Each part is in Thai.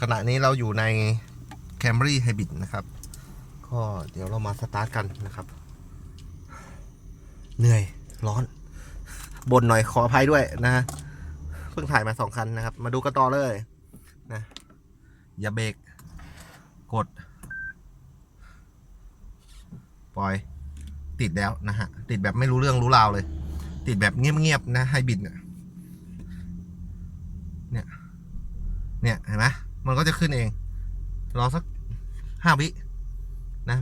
ขณะนี้เราอยู่ใน Camry Hybrid นะครับ ก็เดี๋ยวเรามาสตาร์ทกันนะครับ เหนื่อยร้อนบนหน่อยขออภัยด้วยนะฮะเพิ่งถ่ายมาสองคันนะครับ มาดูกันต่อเลยนะ อย่าเบรกกด ปล่อย ติดแล้วนะฮะ ติดแบบไม่รู้เรื่องรู้ราวเลย ติดแบบเงียบๆนะไฮบิดเนี่ยเนี่ย เห็นไหม มันก็จะขึ้นเอง รอสักห้าวินะ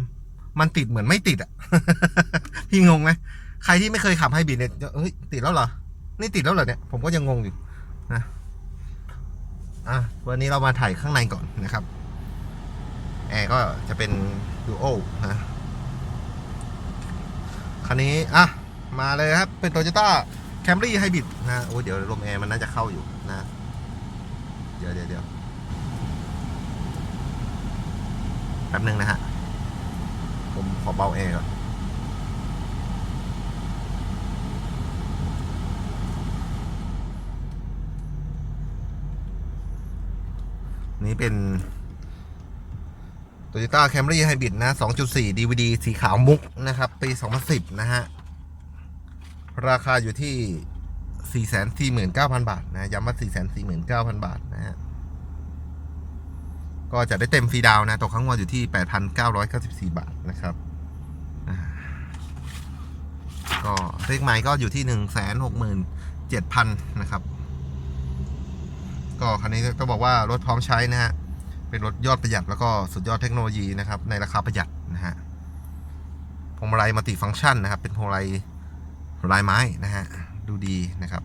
มันติดเหมือนไม่ติดอะ พี่งงไหมใครที่ไม่เคยขับไฮบริดเนี่ยเฮ้ยติดแล้วเหรอ นี่ติดแล้วเหรอเนี่ย ผมก็ยังงงอยู่นะอะวันนี้เรามาถ่ายข้างในก่อนนะครับแอร์ก็จะเป็นดูโอนะคันนี้ อะ มาเลยครับ เป็น Toyota Camry Hybrid นะ โอ้ยเดี๋ยวลมแอร์มันน่าจะเข้าอยู่นะ เดี๋ยวเดี๋ยวเดี๋ยว แป๊บนึงนะฮะ ผมขอเบาแอร์ก่อนนี่เป็น Toyota Camry Hybrid นะ 2.4 DVD สีขาวมุกนะครับ ปี 2010 นะฮะ ราคาอยู่ที่ 449,000 บาทนะ ย้ำว่า 449,000 บาทนะฮะ ก็จะได้เต็มฟรีดาวนะตกข้างวันอยู่ที่ 8,994 บาทนะครับก็เลขไม้ก็อยู่ที่ 167,000นะครับ ก็คันนี้ต้องบอกว่ารถพร้อมใช้นะฮะเป็นรถยอดประหยัดแล้วก็สุดยอดเทคโนโลยีนะครับ ในราคาประหยัดนะฮะพวงมาลัยมัลติฟังก์ชันนะครับ เป็นพวงมาลัยลายไม้นะฮะดูดีนะครับ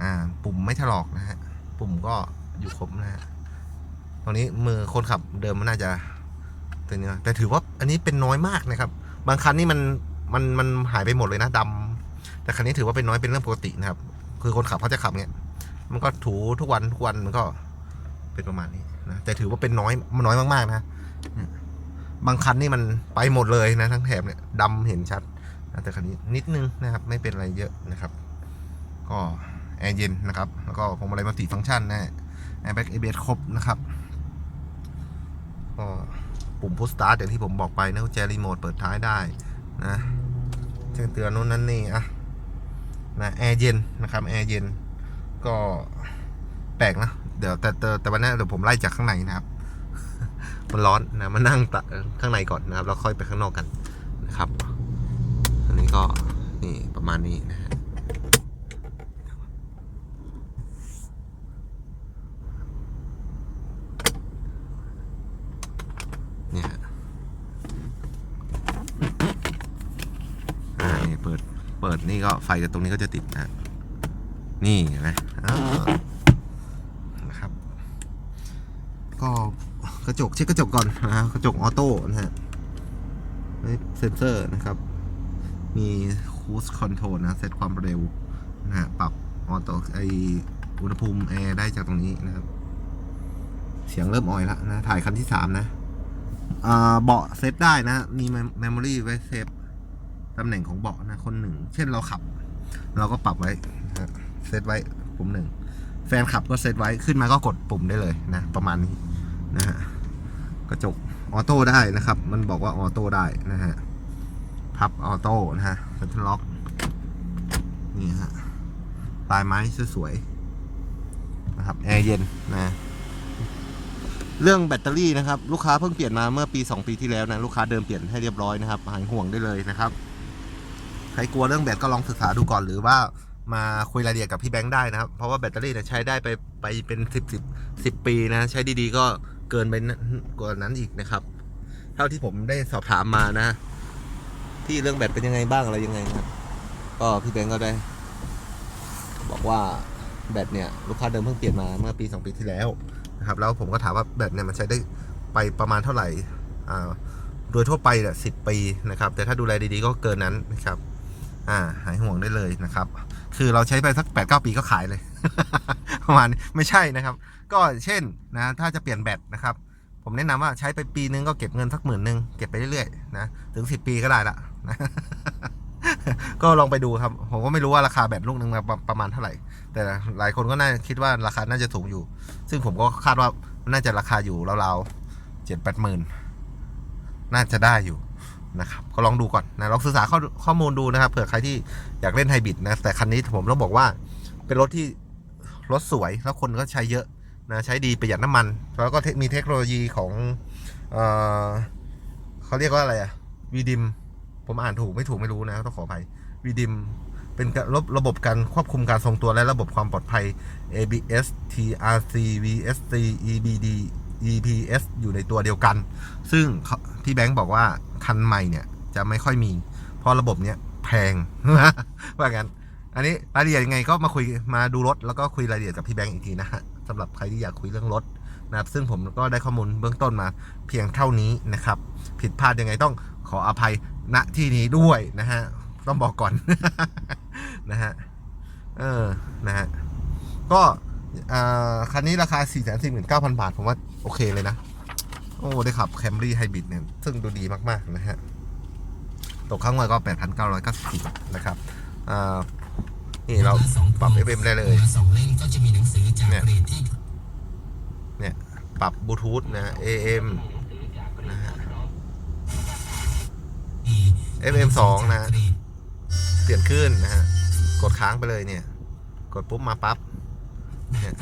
อ่าปุ่มไม่ถลอกนะฮะปุ่มก็อยู่ครบนะฮะ ตรงนี้มือคนขับเดิมมันน่าจะตัวนี้แต่ถือว่าอันนี้เป็นน้อยมากนะครับ บางคันนี่มันมันมันหายไปหมดเลยนะดำแต่คันนี้ถือว่าเป็นน้อยเป็นเรื่องปกตินะครับ คือคนขับเขาจะขับเนี้ยมันก็ถูทุกวันทุกวันมันก็เป็นประมาณนี้นะแต่ถือว่าเป็นน้อยมันน้อยมากๆนะบางคันนี่มันไปหมดเลยนะทั้งแถบเนี่ยดำเห็นชัดนะแต่คันนี้นิดนึงนะครับ ไม่เป็นอะไรเยอะนะครับ ก็แอร์เย็นนะครับ แล้วก็พวงมาลัยมัลติฟังก์ชันนะแอร์แบ็กเอเบครบนะครับ ก็ปุ่มพุชสตาร์ทอย่างที่ผมบอกไปนะกุญแจรีโมทเปิดท้ายได้นะแจ้งเตือนนู้นนั่นนี่อะนะแอร์เย็นนะครับแอร์เย็นก็แปลกนะเดี๋ยวแต่แต่แต่วันนี้เดี๋ยวผมไล่จากข้างในนะครับ มันร้อนนะมานั่งข้างในก่อนนะครับแล้วค่อยไปข้างนอกกันนะครับ อันนี้ก็นี่ประมาณนี้นะฮะเนี่ยฮะอ่านี่เปิดเปิด นี่ก็ไฟจากตรงนี้ก็จะติดนะนี่นไหมอ้าวนะครับ ก็กระจกเช็คกระจกก่อนนะฮะกระจกออโต้นะฮะเซนเซอร์นะครับ มีคูสคอนโทรลนะเซตความเร็วนะฮะปรับออโต้ไออุณหภูมิแอร์ได้จากตรงนี้นะครับ เสียงเริ่มอ่อยแล้วนะ ถ่ายคันที่สามนะอ่าเบาะเซตได้นะ มีเมมโมรี่ไว้เซฟ ตำแหน่งของเบาะนะคนหนึ่ง เช่นเราขับ เราก็ปรับไว้เซตไว้ปุ่มหนึ่งแฟนขับก็เซตไว้ขึ้นมาก็กดปุ่มได้เลยนะ ประมาณนี้นะฮะกระจกออโต้ได้นะครับ มันบอกว่าออโต้ได้นะฮะพับออโต้นะฮะเซ็นทรัลล็อกนี่ฮะลายไม้สวยๆนะครับแอร์เย็นนะเรื่องแบตเตอรี่นะครับ ลูกค้าเพิ่งเปลี่ยนมาเมื่อปี 2 ปีที่แล้วนะ ลูกค้าเดิมเปลี่ยนให้เรียบร้อยนะครับหายห่วงได้เลยนะครับ รกลัวเรื่องแบตก็ลองศึกษาดูก่อนหรือว่ามาคุยรายละเอียดกับพี่แบงค์ได้นะครับ เพราะว่าแบตเตอรี่เนี่ยใช้ได้ไปไปเป็นสิบสิบสิบปีนะใช้ดีๆก็เกินไปกว่านั้นอีกนะครับ เท่าที่ผมได้สอบถามมานะ ที่เรื่องแบตเป็นยังไงบ้างอะไรยังไงนะครับก็พี่แบงค์ก็ได้ บอกว่าแบตเนี่ยลูกค้าเดิมเพิ่งเปลี่ยนมาเมื่อปี 2 ปีที่แล้วนะครับ แล้วผมก็ถามว่าแบตเนี่ยมันใช้ได้ไปประมาณเท่าไหร่อ่าโดยทั่วไปเนี่ยสิปีนะครับ แต่ถ้าดูแลดีๆก็เกินนั้นนะครับ อ่าหายห่วงได้เลยนะครับ คือเราใช้ไปสักแปดเก้าปีก็ขายเลย ประมาณนี้ไม่ใช่นะครับ ก็เช่นนะถ้าจะเปลี่ยนแบตนะครับ ผมแนะนำว่าใช้ไปปีนึงก็เก็บเงินสักหมื่นหนึ่งเก็บไปเรื่อยๆนะถึงสิบปีก็ได้ละนะก็ลองไปดูครับ ผมก็ไม่รู้ว่าราคาแบตลูกหนึ่งประประมาณเท่าไหร่ แต่หลายคนก็น่าคิดว่าราคาน่าจะสูงอยู่ ซึ่งผมก็คาดว่าน่าจะราคาอยู่ราวๆเจ็ดแปดหมื่นน่าจะได้อยู่ นะครับก็ลองดูก่อนนะลองศึกษาข้อข้อมูลดูนะครับเผื่อใครที่อยากเล่นไฮบริดนะแต่คันนี้ผมต้องบอกว่าเป็นรถที่รถสวยแล้วคนก็ใช้เยอะนะใช้ดีประหยัดน้ำมัน แล้วก็มีเทคโนโลยีของเออเขาเรียกว่าอะไรอะวีดิมผมอ่านถูกไม่ถูกไม่รู้นะต้องขออภัยวีดิมเป็นระบระบบการควบคุมการทรงตัวและระบบความปลอดภัย ABS TRC VSC EBD EPS อยู่ในตัวเดียวกัน ซึ่งพี่แบงค์บอกว่าคันใหม่เนี่ยจะไม่ค่อยมี เพราะระบบเนี้ยแพงว่างั้น อันนี้รายละเอียดยังไงก็มาคุยมาดูรถแล้วก็คุยรายละเอียดกับพี่แบงค์อีกทีนะฮะสำหรับใครที่อยากคุยเรื่องรถนะครับซึ่งผมก็ได้ข้อมูลเบื้องต้นมาเพียงเท่านี้นะครับ ผิดพลาดยังไงต้องขออภัยณที่นี้ด้วยนะฮะต้องบอกก่อนนะฮะเออนะฮะก็อ่าคันนี้ราคา 4 4 9 0 0 0 บาท ผมว่า โอเคเลยนะ โอ้ได้ขับแคมรี่ไฮบริดเนี่ย ซึ่งดูดีมาก ๆ นะฮะ ตกข้างไว้ก็ 8,994นะครับอ่านี่เราปรับ FM ได้เลยสองเล่มก็จะมีหนังสือจากเนี่ยเกรดที่เนี่ย ปรับบลูทูธนะ AM นะฮะดี FM 2 นะเกรดเปลี่ยนขึ้นนะฮะ กดค้างไปเลยเนี่ย กดปุ๊บมาปั๊บเนี่ย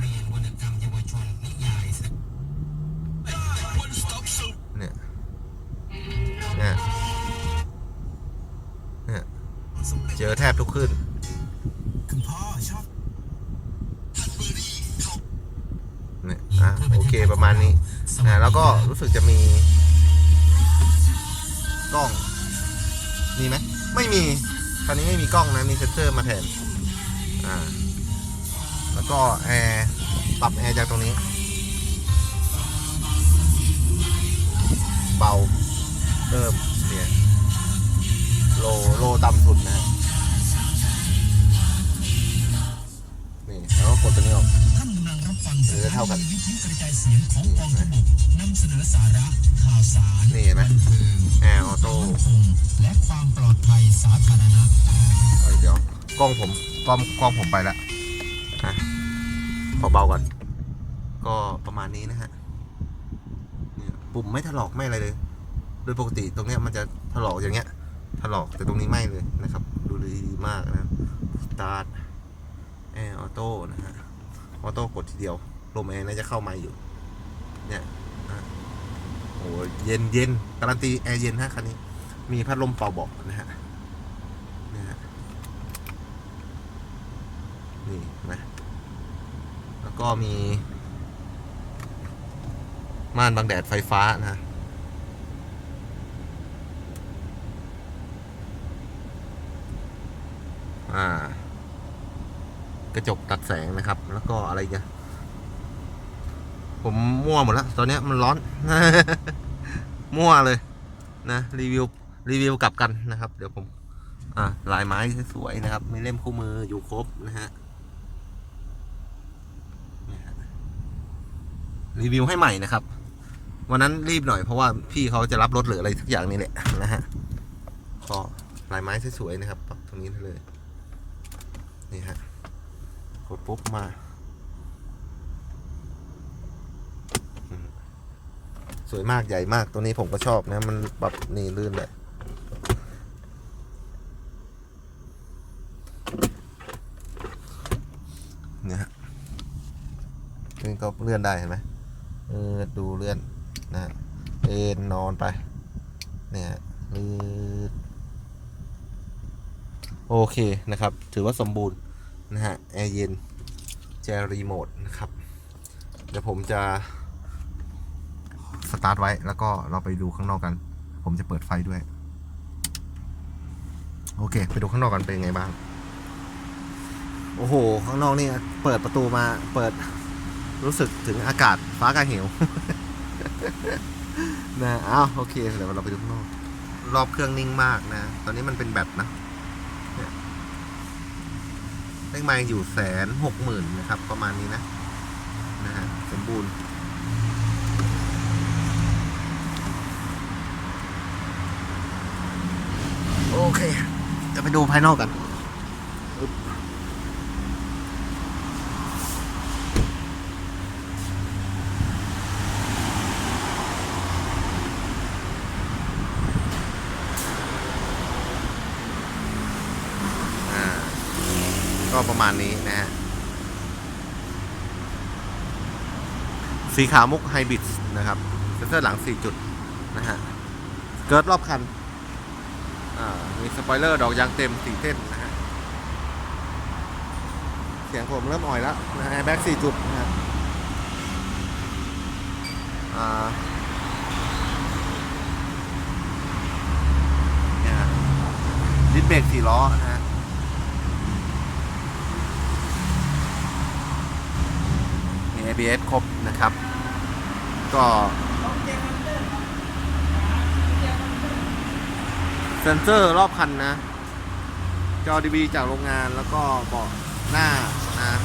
แทบทุกขึ้น คุณพ่อชอบเนี่ยอะโอเคประมาณนี้นะแล้วก็รู้สึกจะมีกล้อง มีไหมไม่มีคันนี้ไม่มีกล้องนะ มีเซ็นเซอร์มาแทน อ่า แล้วก็แอร์ปรับแอร์จากตรงนี้ เบาเริ่มเนี่ยโลโลต่ำสุดนะ ดตัวนี้ออกท่านกำลังรับฟังหรือเท่ากันวิทยุกระจายเสียงของกองทัพบกนำเสนอสาระข่าวสารนี่เห็นไหมบันเทิงแอร์ออโต้ความมั่นคงและความปลอดภัยสาธารณะเอาเดี๋ยวกล้องผมกล้องกล้องผมไปแล้วนะพอเบาก่อน ก็ประมาณนี้นะฮะเนี่ยปุ่มไม่ถลอกไม่อะไรเลย โดยปกติตรงเนี้ยมันจะถลอกอย่างเงี้ยถลอกแต่ตรงนี้ไม่เลยนะครับ ดูดีมากนะสตาร์ท แอร์ออโต้นะฮะ ออโต้กดทีเดียว ลมแอร์น่าจะเข้ามาอยู่ เนี่ยโอ้เย็นเย็นการันตีแอร์เย็นฮะคันนี้ มีพัดลมเป่าเบาะนะฮะนะฮะ นี่นะ แล้วก็มี ม่านบังแดดไฟฟ้านะอ่า กระจกตัดแสงนะครับ แล้วก็อะไรอีกันผมมั่วหมดแล้วตอนนี้มันร้อน มั่วเลยนะรีวิวรีวิวกลับกันนะครับ เดี๋ยวผม อ่าลายไม้สวยๆนะครับ มีเล่มคู่มืออยู่ครบนะฮะรีวิวให้ใหม่นะครับ วันนั้นรีบหน่อยเพราะว่าพี่เขาจะรับรถหรืออะไรทุกอย่างนี่แหละนะฮะก็ลายไม้สวยๆนะครับ ตรงนี้เลยนี่ฮะ กดปุ๊บมา สวยมากใหญ่มากตัวนี้ผมก็ชอบนะ มันปรับนี่ลื่นเลยเนี่ยฮะนี่ก็เลื่อนได้เห็นไหมเออดูเลื่อนนะฮะเอ็นนอนไป เนี่ยลื่นโอเคนะครับ ถือว่าสมบูรณ์ นะฮะแอร์เย็นแจรีโมทนะครับ เดี๋ยวผมจะสตาร์ทไว้แล้วก็เราไปดูข้างนอกกัน ผมจะเปิดไฟด้วย โอเค ไปดูข้างนอกกันเป็นยังไงบ้าง โอ้โห ข้างนอกนี่เปิดประตูมาเปิดรู้สึกถึงอากาศฟ้ากาศเหวนะอ้าวโอเคเดี๋ยวเราไปดูข้างนอก รอบเครื่องนิ่งมากนะ ตอนนี้มันเป็นแบตนะ เลขไมล์อยู่แสนหกหมื่นนะครับ ประมาณนี้นะนะฮะสมบูรณ์โอเค จะไปดูภายนอกกัน ก็ประมาณนี้นะฮะ สีขาวมุกไฮบริดนะครับเซนเซอร์หลัง 4 จุดนะฮะ เกิร์ดรอบคัน อ่า มีสปอยเลอร์ดอกยางเต็ม4เส้นนะฮะ เสียงผมเริ่มอ่อยแล้วนะฮะแบ็ก4จุดนะฮะอ่านี่ฮะดิสเบรก4ล้อนะฮะ มี ABS ครบนะครับ ก็เซนเซอร์รอบคันนะ จอ DB จากโรงงานแล้วก็เบาะหน้านะ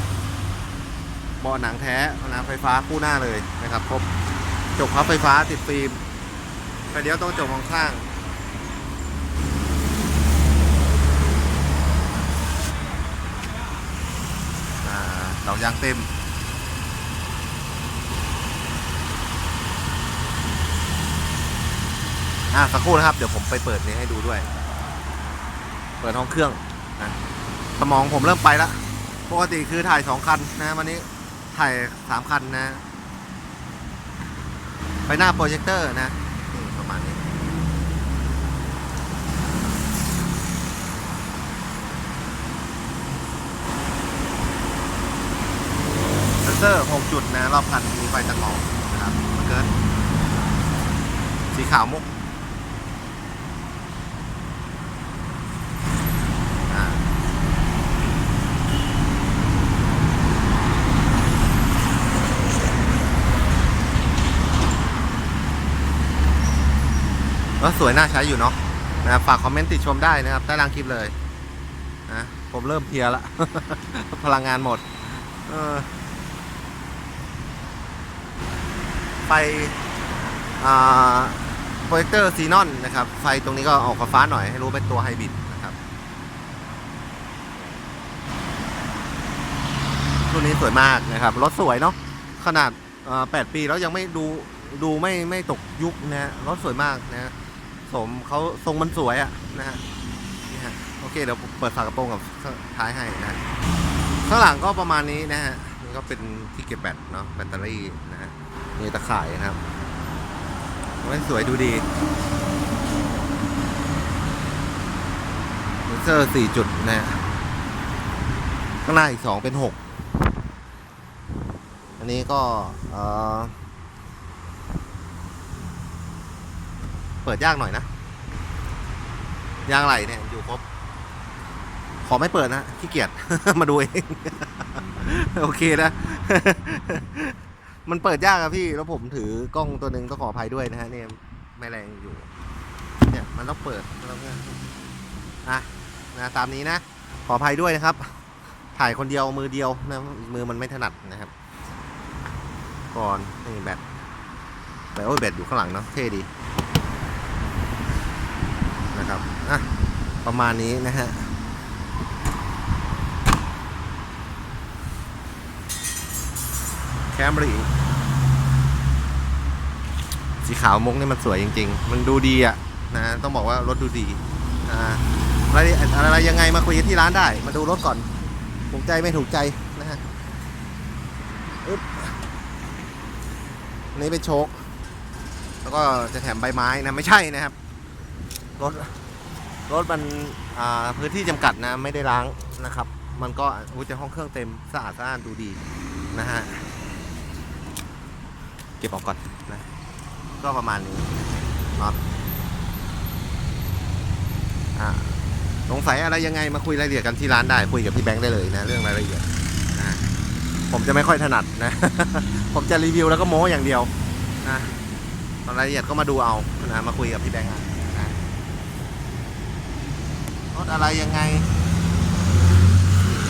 เบาะหนังแท้นะไฟฟ้าคู่หน้าเลยนะครับครบจบพับไฟฟ้าติดฟิล์มไฟเดียวต้องจบมองข้างอ่าดอกยางเต็ม อะสักครู่นะครับ เดี๋ยวผมไปเปิดนี้ให้ดูด้วย เปิดห้องเครื่องนะสมองผมเริ่มไปแล้วปกติคือถ่ายสองคันนะวันนี้ถ่ายสามคันนะ ไปหน้าโปรเจคเตอร์นะนี่ประมาณนี้เซนเซอร์6จุดนะ รอบคันมีไฟตัดหมอกนะครับมันเกิดสีขาวมุกอ่า ก็สวยน่าใช้อยู่เนาะนะฝากคอมเมนต์ติชมได้นะครับใต้ล่างคลิปเลยนะผมเริ่มเพลียละ พลังงานหมดไฟอ่าโปรเจคเตอร์ซีนอนนะครับ ไฟตรงนี้ก็ออกฟ้าหน่อยให้รู้เป็นตัวไฮบริดนะครับรุ่นนี้สวยมากนะครับ รถสวยเนาะขนาด 8 ปีแล้วยังไม่ดูดูไม่ไม่ตกยุคนะรถสวยมากนะฮะ สมเขาทรงมันสวยอะนะฮะนี่ฮะโอเคเดี๋ยวเปิดฝากระโปรงกับท้ายให้นะฮะข้างหลังก็ประมาณนี้นะฮะนี่ก็เป็นที่เก็บแบตเนาะแบตเตอรี่นะฮะมีตะข่ายนะครับมันสวยดูดีเซนเซอร์สี่จุดนะฮะข้างหน้าอีกสองเป็นหกอันนี้ก็เอ่อ เปิดยากหน่อยนะ ยางไหลเนี่ย อยู่ครบ ขอไม่เปิดนะขี้เกียจ มาดูเอง โอเคนะ มันเปิดยากอะพี่ แล้วผมถือกล้องตัวหนึ่งต้องขออภัยด้วยนะฮะเนี่ยไม่แรงอยู่ เนี่ย มันต้องเปิดแล้วก็อะนะตามนี้นะ ขออภัยด้วยนะครับ ถ่ายคนเดียวมือเดียวนะมือมันไม่ถนัดนะครับ ก่อนนี่แบตแต่โอ้ยแบตอยู่ข้างหลังเนาะเท่ดีนะครับอะ ประมาณนี้นะฮะแคมรี่สีขาวมุกนี่มันสวยจริง ๆ มันดูดีอะนะต้องบอกว่ารถดูดีอ่าอะไรอะไรยังไงมาคุยกันที่ร้านได้ มาดูรถก่อน ถูกใจไม่ถูกใจนะฮะอึ๊บนนี้เป็นโชค แล้วก็จะแถมใบไม้นะ ไม่ใช่นะครับ รถ รถมันพื้นที่จำกัดนะไม่ได้ล้างนะครับ มันก็อุ้ยแต่ห้องเครื่องเต็มสะอาดสะอ้าดดูดีนะฮะเก็บออกก่อนนะก็ประมาณนี้น็อตอ่าสงสัยอะไรยังไงมาคุยรายละเอียดกันที่ร้านได้คุยกับพี่แบงค์ได้เลยนะเรื่องรายละเอียดนะผมจะไม่ค่อยถนัดนะ ผมจะรีวิวแล้วก็โม้อย่างเดียวนะรายละเอียดก็มาดูเอานะมาคุยกับพี่แบงค์ ถอะไรยังไง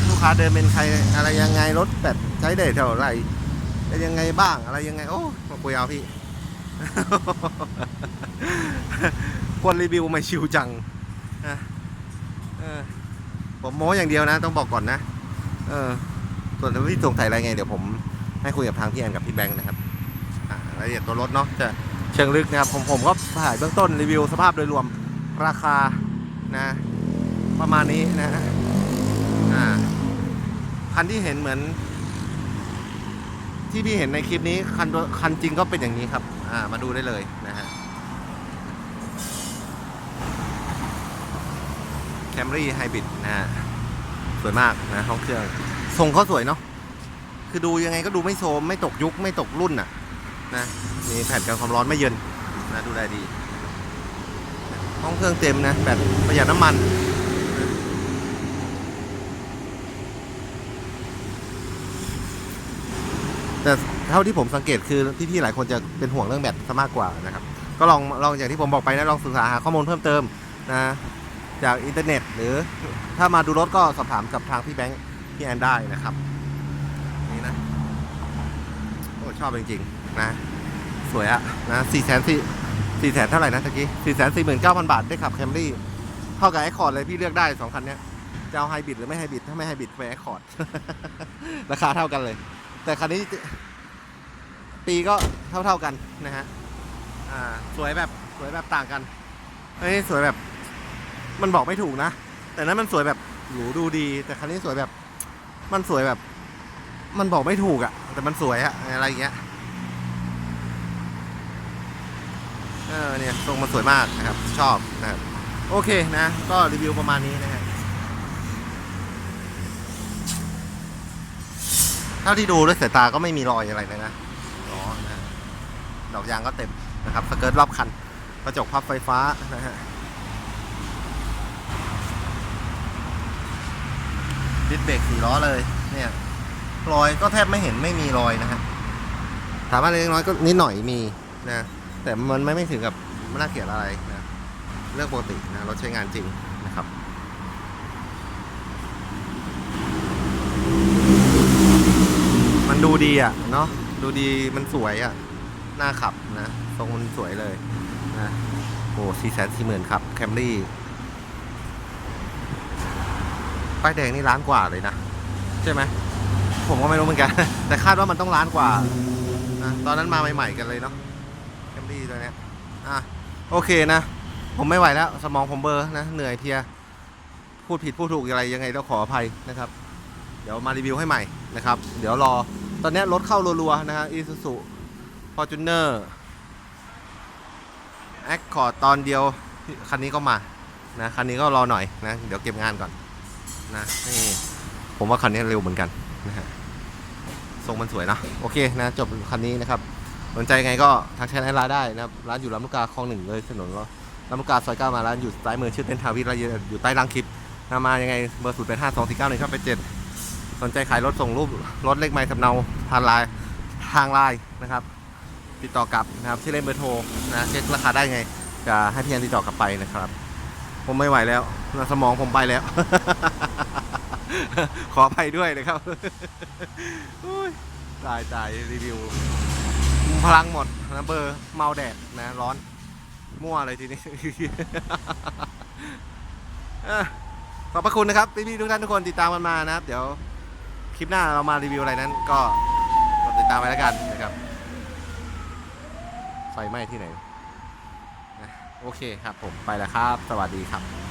ลูกค้าเดินเป็นใครอะไรยังไงรถแบบใช้ได้เท่าไหร่เป็นยังไงบ้างอะไรยังไง โอ้มาคุยเอาพี่คนรีวิวไม่ชิวจังนะผมโม้อย่างเดียวนะ ต้องบอกก่อนนะ เออ ส่วนถ้าพี่สงสัยอะไรไง เดี๋ยวผมให้คุยกับทางพี่แอนกับพี่แบงค์นะครับรายละเอียดตัวรถเนาะจะเชิงลึกนะครับ ผมผมก็ถ่ายเบื้องต้นรีวิวสภาพโดยรวมราคานะ ประมาณนี้นะอ่าคันที่เห็นเหมือน ที่พี่เห็นในคลิปนี้คันตัวคันจริงก็เป็นอย่างนี้ครับ อ่า มาดูได้เลยนะฮะ Camry Hybrid นะฮะสวยมากนะห้องเครื่องทรงเขาสวยเนาะคือดูยังไงก็ดูไม่โซมไม่ตกยุคไม่ตกรุ่นน่ะ นะมีแผ่นกันความร้อนไม่เยินนะดูได้ดี ห้องเครื่องเต็มนะแบบประหยัดน้ำมัน แต่ เท่าที่ผมสังเกตคือพี่ๆหลายคนจะเป็นห่วงเรื่องแบตซะมากกว่านะครับ ก็ลองลองอย่างที่ผมบอกไปนะลองศึกษาหาข้อมูลเพิ่มเติมนะจากอินเทอร์เน็ต หรือถ้ามาดูรถก็สอบถามกับทางพี่แบงค์พี่แอนได้นะครับนี่นะโอ้ชอบจริงๆนะ สวยอะนะสี่แสนสี่สี่แสนเท่าไหร่นะตะกี้สี่แสนสี่หมื่นเก้าพันบาทได้ขับแคมรี่เท่ากับไอคอร์ดเลยพี่เลือกได้สองคันเนี้ยจะเอาไฮบริดหรือไม่ไฮบริดถ้าไม่ไฮบริดไปไอคอร์ดราคาเท่ากันเลย แต่คันนี้ ปีก็เท่าเท่าๆกันนะฮะอ่าสวยแบบสวยแบบต่างกันอันนี้สวยแบบมันบอกไม่ถูกนะ แต่นั้นมันสวยแบบหรูดูดี แต่คันนี้สวยแบบ มันสวยแบบ มันบอกไม่ถูกอะแต่มันสวยอะอะไรอย่างเงี้ยเออเนี่ยทรงมันสวยมากนะครับ ชอบนะครับโอเคนะ ก็รีวิวประมาณนี้นะฮะเท่าที่ดูด้วยสายตาก็ไม่มีรอยอะไรเลยนะ ดอกยางก็เต็มนะครับสเกิร์ตรอบคันกระจกพับไฟฟ้านะฮะดิสเบรกสี่ล้อเลยเนี่ยรอยก็แทบไม่เห็นไม่มีรอยนะฮะถามว่าเล็กน้อยก็นิดหน่อยมีนะแต่มันไม่ไม่ถึงกับไม่น่าเกลียดอะไรนะเรื่องปกตินะรถใช้งานจริงนะครับมันดูดีอะเนาะดูดีมันสวยอะ น่าขับนะทรงมันสวยเลยนะโอ้สี่แสนสี่หมื่นครับแคมรี่ป้ายแดงนี่ล้านกว่าเลยนะ ใช่ไหมผมก็ไม่รู้เหมือนกัน แต่คาดว่ามันต้องล้านกว่านะตอนนั้นมาใหม่ ๆ กันเลยเนาะแคมรี่ตัวเนี้ยอะโอเคนะ ผมไม่ไหวแล้ว สมองผมเบอร์นะ เหนื่อยเพีย พูดผิดพูดถูกอะไรยังไงต้องขออภัยนะครับ เดี๋ยวมารีวิวให้ใหม่นะครับ เดี๋ยวรอตอนนี้รถเข้ารัวๆนะฮะอีซูซู ฟอร์จูเนอร์แอคคอร์ดตอนเดียว คันนี้ก็มานะคันนี้ก็รอหน่อยนะเดี๋ยวเก็บงานก่อนนะนี่ผมว่าคันนี้เร็วเหมือนกันนะฮะทรงมันสวยนะโอเคนะจบคันนี้นะครับสนใจไงก็ทักแชทให้ร้านได้นะครับร้านอยู่ลำลูกกาคลองหนึ่งเลยถนนลำลูกกาซอยเก้ามาร้านอยู่ซ้ายมือชื่อเต้นทาวิทยอยู่ใต้รังคลิปนะมายังไงเบอร์ศูนย์แปดห้าสองสี่เก้าหนึ่งครับเป็นเจ็ดสนใจขายรถส่งรูปรถเลขไม้สำเนาทางไลน์ทางไลน์นะครับ ติดต่อกลับนะครับที่เล่นเบอร์โทรนะเช็คราคาได้ไงจะให้พี่แอนติดต่อกลับไปนะครับ ผมไม่ไหวแล้วสมองผมไปแล้ว ขออภัยด้วยนะครับตายตายรีวิว พลังหมดนะเบอร์เมาแดดนะ ร้อนมั่วเลยทีนี้ขอบพระคุณนะครับพี่ๆทุกท่านทุกคนติดตามกันมานะครับ เดี๋ยวคลิปหน้าเรามารีวิวอะไรนั้น ก็กดติดตามไว้แล้วกันนะครับ ไฟไหม้ที่ไหน โอเคครับผมไปแล้วครับ สวัสดีครับ